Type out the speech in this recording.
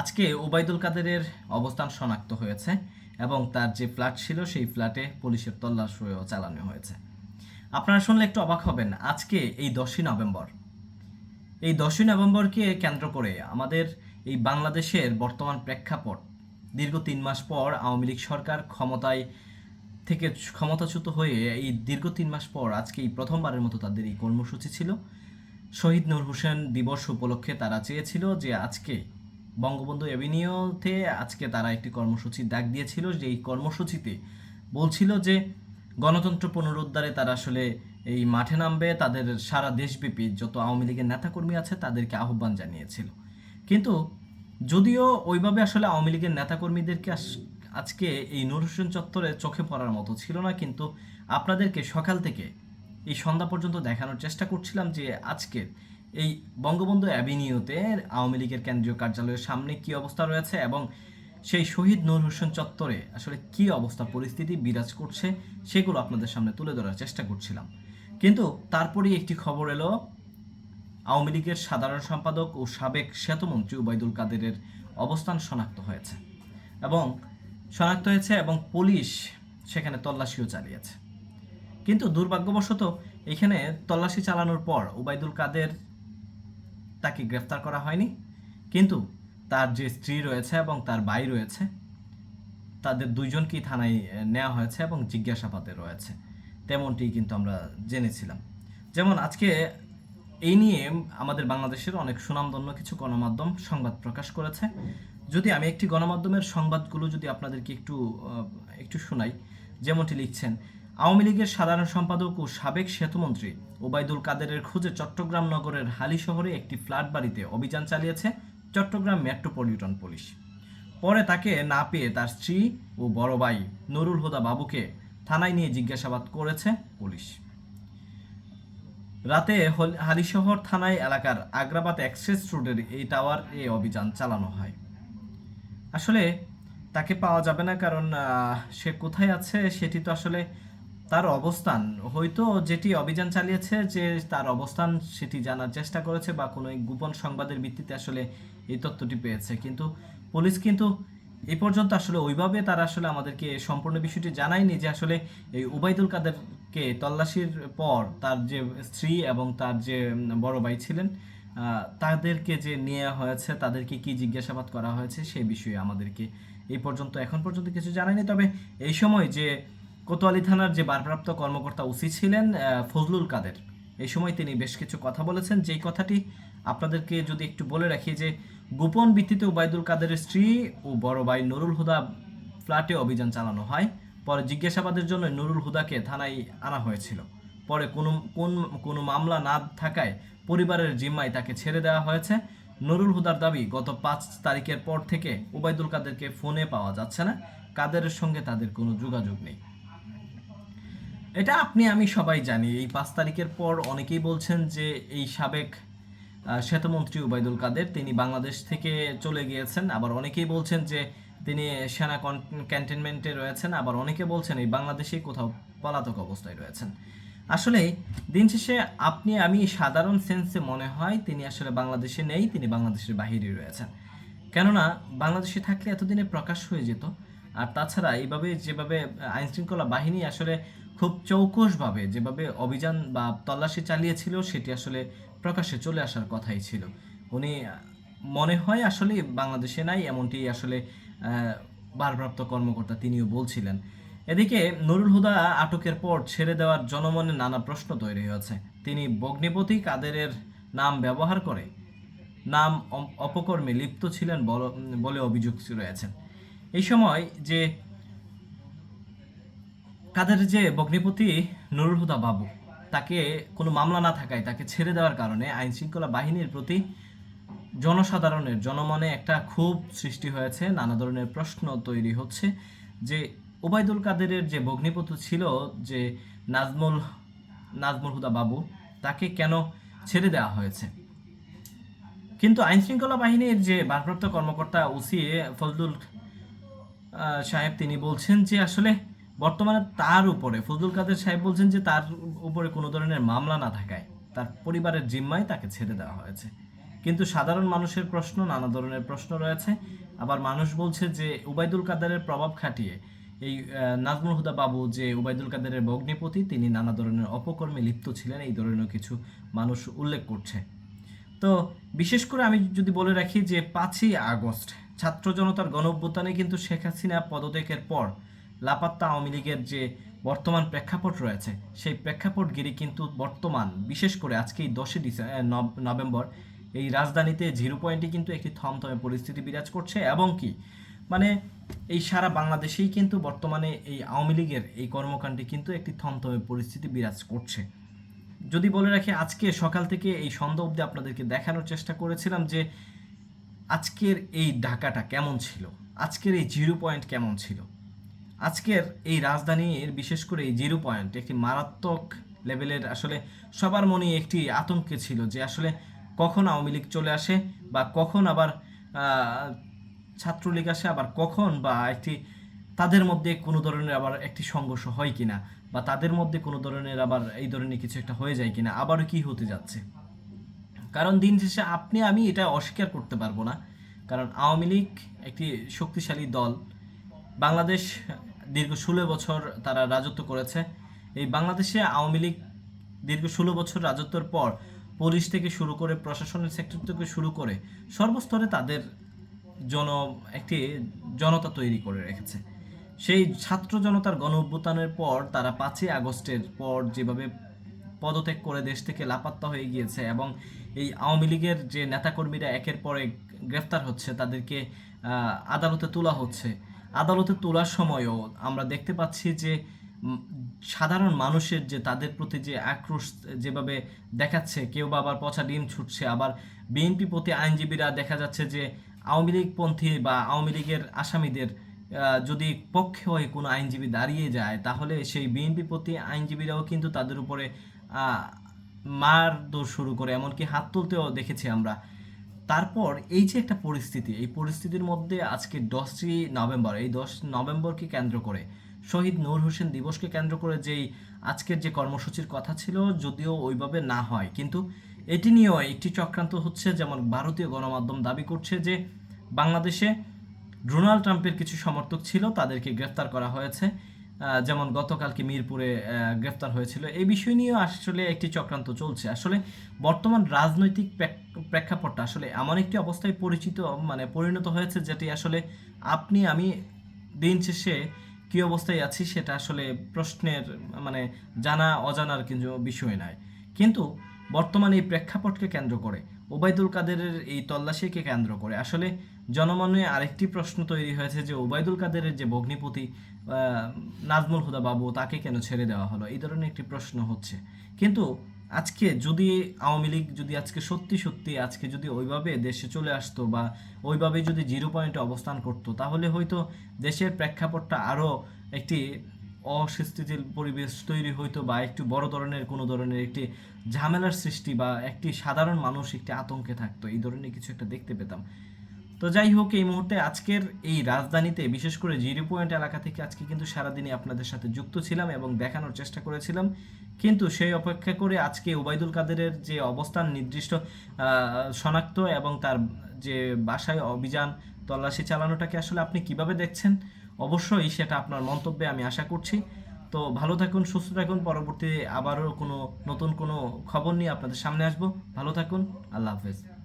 আজকে ওবায়দুল কাদেরের অবস্থান শনাক্ত হয়েছে এবং তার যে ফ্ল্যাট ছিল সেই ফ্ল্যাটে পুলিশের তল্লাশিও চালানো হয়েছে। আপনারা শুনলে একটু অবাক হবেন, আজকে এই দশই নভেম্বর। এই দশই নভেম্বরকে কেন্দ্র করে আমাদের এই বাংলাদেশের বর্তমান প্রেক্ষাপট। দীর্ঘ তিন মাস পর আওয়ামী লীগ সরকার ক্ষমতায় থেকে ক্ষমতাচ্যুত হয়ে এই দীর্ঘ তিন মাস পর আজকে এই প্রথমবারের মতো তাদের এই কর্মসূচি ছিল। শহীদ নূর হোসেন দিবস উপলক্ষে তারা চেয়েছিল যে আজকে বঙ্গবন্ধু এভিনিউতে আজকে তারা একটি কর্মসূচির ডাক দিয়েছিল যে এই কর্মসূচিতে বলছিল যে গণতন্ত্র পুনরুদ্ধারে তারা আসলে এই মাঠে নামবে, তাদের সারা দেশব্যাপী যত আওয়ামী লীগের নেতাকর্মী আছে তাদেরকে আহ্বান জানিয়েছিল। কিন্তু যদিও ওইভাবে আসলে আওয়ামী লীগের নেতাকর্মীদেরকে আজকে এই নূর হোসেন চত্বরে চোখে পড়ার মতো ছিল না, কিন্তু আপনাদেরকে সকাল থেকে এই সন্ধ্যা পর্যন্ত দেখানোর চেষ্টা করছিলাম যে আজকে এই বঙ্গবন্ধু অ্যাভিনিউতে আওয়ামী লীগের কেন্দ্রীয় কার্যালয়ের সামনে কি অবস্থা রয়েছে এবং সেই শহীদ নূর হোসেন চত্বরে আসলে কি অবস্থা, পরিস্থিতি বিরাজ করছে সেগুলো আপনাদের সামনে তুলে ধরার চেষ্টা করছিলাম। কিন্তু তারপরেই একটি খবর এলো, আওয়ামী লীগের সাধারণ সম্পাদক ও সাবেক সেতুমন্ত্রী উবাইদুল কাদেরের অবস্থান শনাক্ত হয়েছে এবং শনাক্ত হয়েছে এবং পুলিশ সেখানে তল্লাশিও চালিয়েছে। কিন্তু দুর্ভাগ্যবশত এখানে তল্লাশি চালানোর পর উবাইদুল কাদের তাকে গ্রেফতার করা হয়নি। কিন্তু তার যে স্ত্রী রয়েছে এবং তার ভাই রয়েছে, তাদের দুইজনকেই থানায় নেওয়া হয়েছে এবং জিজ্ঞাসাবাদে রয়েছে। তেমনটি কিন্তু আমরা জেনেছিলাম। যেমন আজকে এই নিয়ে আমাদের বাংলাদেশের অনেক সুনামধন্য কিছু গণমাধ্যম সংবাদ প্রকাশ করেছে। যদি আমি একটি গণমাধ্যমের সংবাদগুলো যদি আপনাদেরকে একটু একটু শোনাই, যেমনটি লিখছেন আওয়ামী লীগের সাধারণ সম্পাদক ও সাবেক সেতুমন্ত্রী ওবায়দুল কাদেরের খোঁজে চট্টগ্রাম নগরের হালি শহরে একটি ফ্ল্যাট বাড়িতে অভিযান চালিয়েছে চট্টগ্রাম মেট্রোপলিটন পুলিশ। পরে তাকে না পেয়ে তার স্ত্রী ও বড় ভাই নুরুল হুদা বাবুকে থানায় নিয়ে জিজ্ঞাসাবাদ করেছে পুলিশ। রাতে হল- হালিশহর থানায় এলাকার আগ্রাবাদ এক্সপ্রেস রোডের এই টাওয়ার এ অভিযান চালানো হয়। আসলে তাকে পাওয়া যাবে না কারণ সে কোথায় আছে সেটি তো আসলে তার অবস্থান। হয়তো যেটি অভিযান চালিয়েছে যে তার অবস্থান সেটি জানার চেষ্টা করেছে বা কোনো গোপন সংবাদের ভিত্তিতে আসলে এই তথ্যটি পেয়েছে। কিন্তু পুলিশ কিন্তু এ পর্যন্ত আসলে ওইভাবে তারা আসলে আমাদেরকে সম্পূর্ণ বিষয়টি জানায়নি যে আসলে এই উবাইদুল কাদেরকে তল্লাশির পর তার যে স্ত্রী এবং তার যে বড় ভাই ছিলেন তাদেরকে যে নেওয়া হয়েছে, তাদেরকে কি জিজ্ঞাসাবাদ করা হয়েছে সেই বিষয়ে আমাদেরকে এই পর্যন্ত, এখন পর্যন্ত কিছু জানায়নি। তবে এই সময় যে কোতোয়ালি থানার যে ভারপ্রাপ্ত কর্মকর্তা ওসি ছিলেন ফজলুল কাদের। এই সময় তিনি বেশ কিছু কথা বলেছেন। যেই কথাটি আপনাদেরকে যদি একটু বলে রাখি যে, গোপন ভিত্তিতে উবায়দুল কাদেরের স্ত্রী ও বড় ভাই নুরুল হুদা ফ্ল্যাটে অভিযান চালানো হয়। পরে জিজ্ঞাসাবাদের জন্য নুরুল হুদাকে থানায় আনা হয়েছিল। পরে কোনো, কোন, কোনো মামলা না থাকায় পরিবারের জিম্মায় তাকে ছেড়ে দেওয়া হয়েছে। নুরুল হুদার দাবি, গত পাঁচ তারিখের পর থেকে উবায়দুল কাদেরকে ফোনে পাওয়া যাচ্ছে না। কাদেরের সঙ্গে তাদের কোনো যোগাযোগ নেই। এটা আপনি আমি সবাই জানি। এই পাঁচ তারিখের পর অনেকেই বলছেন যে এই সাবেক আহ, সেতুমন্ত্রী উবাইদুল কাদের তিনি বাংলাদেশ থেকে চলে গিয়েছেন। আবার অনেকেই বলছেন যে তিনি সেনা ক্যান্টনমেন্টে রয়েছেন। আবার অনেকে বলছেন এই বাংলাদেশেই কোথাও পলাতক অবস্থায় রয়েছেন। আসলে দিন শেষে আপনি আমি সাধারণ সেন্সে মনে হয় তিনি আসলে বাংলাদেশে নেই তিনি বাংলাদেশের বাহিরে রয়েছেন। কেননা বাংলাদেশে থাকলে এতদিনে প্রকাশ হয়ে যেত। আর তাছাড়া এইভাবে যেভাবে আইনশৃঙ্খলা বাহিনী আসলে খুব চৌকসভাবে যেভাবে অভিযান বা তল্লাশি চালিয়েছিল, সেটি আসলে প্রকাশ্যে চলে আসার কথাই ছিল। উনি, মনে হয়, আসলে বাংলাদেশে নাই, এমনটি আসলে ভারপ্রাপ্ত কর্মকর্তা তিনিও বলছিলেন। এদিকে নুরুল হুদা আটকের পর ছেড়ে দেওয়ার জনমনে নানা প্রশ্ন তৈরি হয়েছে। তিনি বগ্নিপতি কাদেরের নাম ব্যবহার করে নাম অপকর্মে লিপ্ত ছিলেন বল- অভিযোগ রয়েছেন এই সময় যে কাদের যে বগ্নিপতি নুরুল হুদা বাবু, তাকে কোনো মামলা না থাকায় তাকে ছেড়ে দেওয়ার কারণে আইন শৃঙ্খলা বাহিনীর প্রতি জনসাধারণের জনমনে একটা ক্ষোভ সৃষ্টি হয়েছে, নানা ধরনের প্রশ্ন তৈরি হচ্ছে যে ওবায়দুল কাদেরের যে ভগ্নিপতি ছিল যে নাজমুল নাজমুল হুদা বাবু, তাকে কেন ছেড়ে দেওয়া হয়েছে? কিন্তু আইন শৃঙ্খলা বাহিনীর যে ভারপ্রাপ্ত কর্মকর্তা ওসি ফজলুল সাহেব তিনি বলছেন যে আসলে বর্তমানে তার উপরে, ফজলুল কাদের সাহেব বলছেন যে তার উপরে কোনো ধরনের মামলা না থাকায় তার পরিবারের জিম্মায় তাকে ছেড়ে দেওয়া হয়েছে। কিন্তু সাধারণ মানুষের প্রশ্ন, নানা ধরনের প্রশ্ন রয়েছে। আবার মানুষ বলছে যে উবাইদুল কাদেরের প্রভাব খাটিয়ে এই নাজমুল হুদা বাবু যে উবাইদুল কাদেরের ভগ্নিপতি, তিনি নানা ধরনের অপকর্মে লিপ্ত ছিলেন, এই ধরনের কিছু মানুষ উল্লেখ করছে। তো বিশেষ করে আমি যদি বলে রাখি যে পাঁচই আগস্ট ছাত্র জনতার গণ কিন্তু শেখ হাসিনা পদত্যাগের পর লাপাত্তা আওয়ামী লীগের যে বর্তমান প্রেক্ষাপট রয়েছে, সেই প্রেক্ষাপটগিরি কিন্তু বর্তমান, বিশেষ করে আজকে এই দশই নভেম্বর, এই রাজধানীতে জিরো পয়েন্টে কিন্তু একটি থমথমে পরিস্থিতি বিরাজ করছে এবং কি মানে এই সারা বাংলাদেশেই কিন্তু বর্তমানে এই আওয়ামী লীগের এই কর্মকাণ্ডে কিন্তু একটি থমথমে পরিস্থিতি বিরাজ করছে। যদি বলে রাখি, আজকে সকাল থেকে এই সন্ধ্যা অবধি আপনাদেরকে দেখানোর চেষ্টা করেছিলাম যে আজকের এই ঢাকাটা কেমন ছিল, আজকের এই জিরো পয়েন্ট কেমন ছিল। আজকের এই রাজধানীর বিশেষ করে এই জিরো পয়েন্ট একটি মারাত্মক লেভেলের আসলে সবার মনে একটি আতঙ্কে ছিল যে আসলে কখন আওয়ামী লীগ চলে আসে বা কখন আবার ছাত্রলীগ আসে, আবার কখন বা একটি তাদের মধ্যে কোনো ধরনের আবার একটি সংঘর্ষ হয় কিনা বা তাদের মধ্যে কোনো ধরনের আবার এই ধরনের কিছু একটা হয়ে যায় কিনা, আবারও কি হতে যাচ্ছে? কারণ দিন শেষে আপনি, আমি এটা অস্বীকার করতে পারব না। কারণ আওয়ামী লীগ একটি শক্তিশালী দল বাংলাদেশ দীর্ঘ ষোলো বছর তারা রাজত্ব করেছে। এই বাংলাদেশে আওয়ামী লীগ দীর্ঘ ষোলো বছর রাজত্বের পর পুলিশ থেকে শুরু করে প্রশাসনের সেক্টর থেকে শুরু করে সর্বস্তরে তাদের জন, একটি জনতা তৈরি করে রেখেছে। সেই ছাত্র জনতার গণ অভ্যুত্থানের পর তারা পাঁচই আগস্টের পর যেভাবে পদত্যাগ করে দেশ থেকে লাপাত্তা হয়ে গিয়েছে এবং এই আওয়ামী লীগের যে নেতাকর্মীরা একের পর এক গ্রেফতার হচ্ছে, তাদেরকে আদালতে তোলা হচ্ছে। আদালতে তোলার সময়ও আমরা দেখতে পাচ্ছি যে সাধারণ মানুষের যে তাদের প্রতি যে আক্রোশ যেভাবে দেখাচ্ছে, কেউ বা আবার পচা ডিম ছুটছে, আবার বিএনপি প্রতি আইনজীবীরা দেখা যাচ্ছে যে, আওয়ামী লীগপন্থী বা আওয়ামী লীগের আসামিদের যদি পক্ষে হয়ে কোনো আইনজীবী দাঁড়িয়ে যায়, তাহলে সেই বিএনপি প্রতি আইনজীবীরাও কিন্তু তাদের উপরে মার দৌড় শুরু করে, এমনকি হাত তুলতেও দেখেছি আমরা। তারপর এই যে একটা পরিস্থিতি, এই পরিস্থিতির মধ্যে আজকে দশই নভেম্বর, এই দশ নভেম্বরকে কেন্দ্র করে, শহীদ নূর হোসেন দিবসকে কেন্দ্র করে যেই আজকের যে কর্মসূচির কথা ছিল, যদিও ওইভাবে না হয়, কিন্তু এটি নিয়েও একটি চক্রান্ত হচ্ছে যেমন ভারতীয় গণমাধ্যম দাবি করছে যে বাংলাদেশে ডোনাল্ড ট্রাম্পের কিছু সমর্থক ছিল, তাদেরকে গ্রেফতার করা হয়েছে। যেমন গতকালকে মিরপুরে গ্রেফতার হয়েছিল। এই বিষয় নিয়েও আসলে একটি চক্রান্ত চলছে। আসলে বর্তমান রাজনৈতিক প্রেক্ষাপটটা আসলে এমন একটি অবস্থায় পরিচিত মানে পরিণত হয়েছে যেটি আসলে আপনি, আমি দিন শেষে কী অবস্থায় আছি সেটা আসলে প্রশ্নের মানে জানা, অজানার কিছু বিষয় নয়। কিন্তু বর্তমানে এই প্রেক্ষাপটকে কেন্দ্র করে, ওবায়দুল কাদেরের এই তল্লাশিকে কেন্দ্র করে আসলে জনমনে আরেকটি প্রশ্ন তৈরি হয়েছে যে, ওবায়দুল কাদেরের যে ভগ্নিপতি নাজমুল হুদা বাবু তাকে কেন ছেড়ে দেওয়া হলো? এই ধরনের একটি প্রশ্ন হচ্ছে। কিন্তু আজকে যদি আওয়ামী লীগ যদি আজকে সত্যি সত্যি আজকে যদি ওইভাবে দেশে চলে আসতো বা ওইভাবে যদি জিরো পয়েন্টে অবস্থান করতো, তাহলে হয়তো দেশের প্রেক্ষাপটটা আরও একটি অস্থিতিশীল পরিবেশ তৈরি হইতো বা একটু বড় ধরনের, কোনো ধরনের একটি ঝামেলার সৃষ্টি বা একটি সাধারণ মানুষ একটি আতঙ্কে থাকতো। এই ধরনের কিছু একটা দেখতে পেতাম। তো যাই হোক, এই মুহূর্তে আজকের এই রাজধানীতে, বিশেষ করে জিরো পয়েন্ট এলাকা থেকে আজকে কিন্তু সারাদিনই আপনাদের সাথে যুক্ত ছিলাম এবং দেখানোর চেষ্টা করেছিলাম। কিন্তু সেই অপেক্ষা করে আজকে ওবায়দুল কাদেরের যে অবস্থান, নির্দিষ্ট শনাক্ত এবং তার যে বাসায় অভিযান তল্লাশি চালানোটাকে আসলে আপনি কীভাবে দেখছেন? অবশ্যই সেটা আপনার মন্তব্যে আমি আশা করছি। তো ভালো থাকুন, সুস্থ থাকুন। পরবর্তী আবারও কোনো নতুন কোনো খবর নিয়ে আপনাদের সামনে আসব। ভালো থাকুন, আল্লাহ হাফেজ।